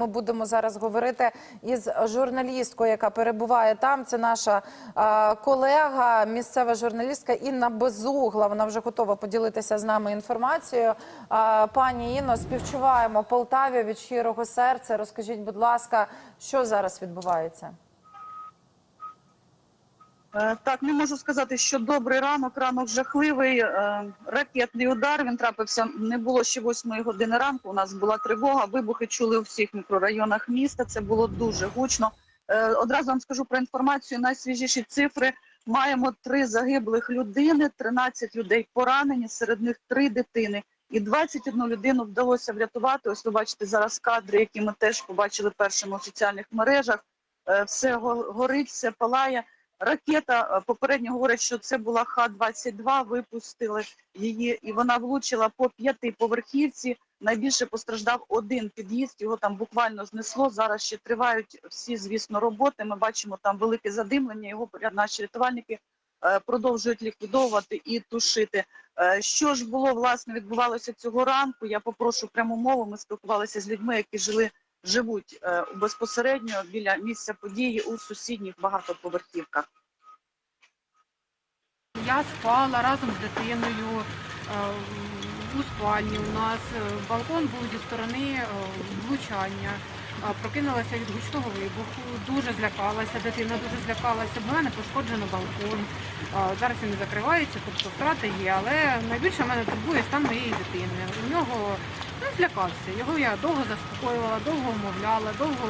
Ми будемо зараз говорити із журналісткою, яка перебуває там. Це наша колега, місцева журналістка Інна Безугла. Вона вже готова поділитися з нами інформацією. Пані Інно, співчуваємо Полтаві від щирого серця. Розкажіть, будь ласка, що зараз відбувається? Е, Так, не можу сказати, що добрий ранок, ранок жахливий. е, Ракетний удар він трапився. Не було ще 8 години ранку. У нас була тривога. Вибухи чули у всіх мікрорайонах міста. Це було дуже гучно. Е, Одразу вам скажу про інформацію. Найсвіжіші цифри. Маємо три загиблих людини, 13 людей поранені, серед них три дитини. І 21 людину вдалося врятувати. Ось ви бачите зараз кадри, які ми теж побачили першими у соціальних мережах. Все горить, все палає. Ракета е, попередньо говорять, що це була Х-22, випустили її, і вона влучила по п'ятиповерхівці. Найбільше постраждав один під'їзд, його там буквально знесло. Зараз ще тривають всі, звісно, роботи. Ми бачимо там велике задимлення. Його наші рятувальники е, продовжують ліквідовувати і тушити. Е, Що ж було власне відбувалося цього ранку? Я попрошу пряму мову. Ми спілкувалися з людьми, які жили живуть е, безпосередньо біля місця події у сусідніх багатоповерхівках. Я спала разом з дитиною е, у спальні. У нас е, балкон був зі сторони влучання. Прокинулася від гучного вибуху, дуже злякалася, дитина дуже злякалася. В мене пошкоджено балкон. Зараз він закривається, тобто втрати є, але найбільше мене турбує стан моєї дитини. У нього ну, злякався. Його я довго заспокоювала, довго умовляла, довго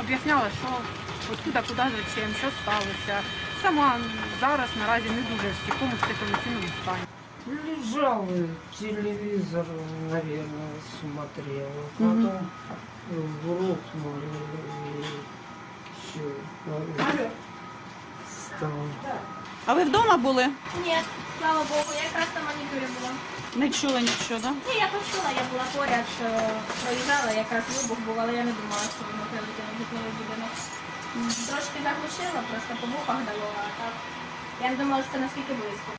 об'ясняла, що откуда, куди, зачем, що сталося. Сама зараз наразі не дуже в якомусь психоемоційному стані. Лежал и телевизор, наверное, смотрел. Мгм. Потом грохнули и все. Стал. А ви вдома були? Ні, слава Богу, я якраз на була. Не чули нічого, так? Ні, я почула, я була поряд, що проїжджала, якраз вибух був, але я не думала, що воно прилетіло в житловий будинок. Трошки заглушила, просто по вухах дало, а так. Я не думала, що це наскільки близько.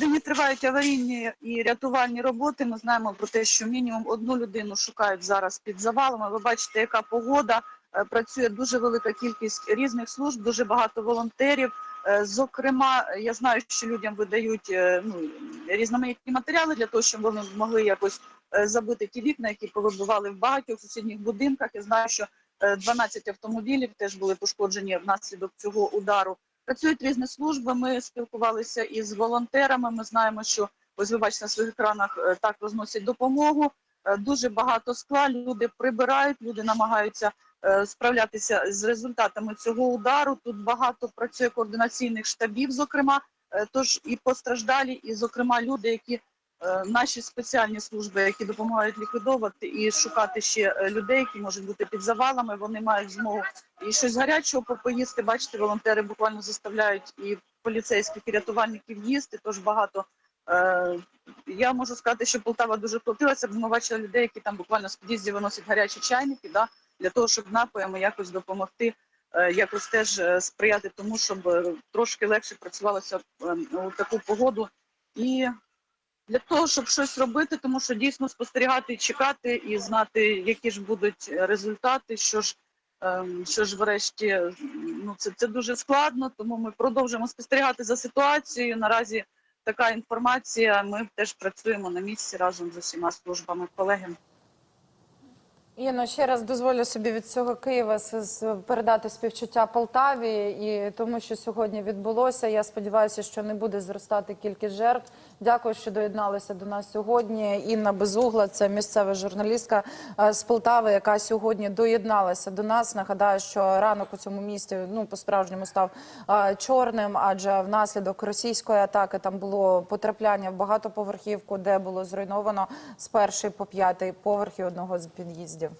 Нині тривають аварійні і рятувальні роботи. Ми знаємо про те, що мінімум одну людину шукають зараз під завалами. Ви бачите, яка погода. Е, Працює дуже велика кількість різних служб, дуже багато волонтерів. Е, Зокрема, я знаю, що людям видають е, ну, різноманітні матеріали для того, щоб вони могли якось забити ті вікна, які повибивали в багатьох сусідніх будинках. Я знаю, що е, 12 автомобілів теж були пошкоджені внаслідок цього удару. Працюють різні служби. Ми спілкувалися із волонтерами. Ми знаємо, що ось ви бачите на своїх екранах так розносять допомогу. Дуже багато скла. Люди прибирають, люди намагаються справлятися з результатами цього удару. Тут багато працює координаційних штабів, зокрема. Е, Тож і постраждалі, і зокрема люди, які е, наші спеціальні служби, які допомагають ліквідовувати і шукати ще е, людей, які можуть бути під завалами. Вони мають змогу і щось гарячого попоїсти. Бачите, волонтери буквально заставляють і поліцейських, і рятувальників їсти. Тож багато. Е, я можу сказати, що Полтава дуже платилася, бо ми бачили людей, які там буквально з під'їздів виносять гарячі чайники, да, для того, щоб напоями якось допомогти, е, якось теж е, сприяти тому, щоб е, трошки легше працювалося е, у таку погоду. І для того, щоб щось робити, тому що дійсно спостерігати чекати, і знати, які ж будуть результати, що ж. ем, Що ж, врешті, ну це, це дуже складно, тому ми продовжуємо спостерігати за ситуацією. Наразі така інформація. Ми теж працюємо на місці разом з усіма службами колеги. Інно, ще раз дозволю собі від цього Києва передати співчуття Полтаві і тому, що сьогодні відбулося. Я сподіваюся, що не буде зростати кількість жертв. Дякую, що доєдналися до нас сьогодні. Інна Безугла, це місцева журналістка е, з Полтави, яка сьогодні доєдналася до нас. Нагадаю, що ранок у цьому місті ну по справжньому став е, чорним, адже внаслідок російської атаки там було потрапляння в багатоповерхівку, де було зруйновано з першої по п'ятий поверхи одного з під'їздів.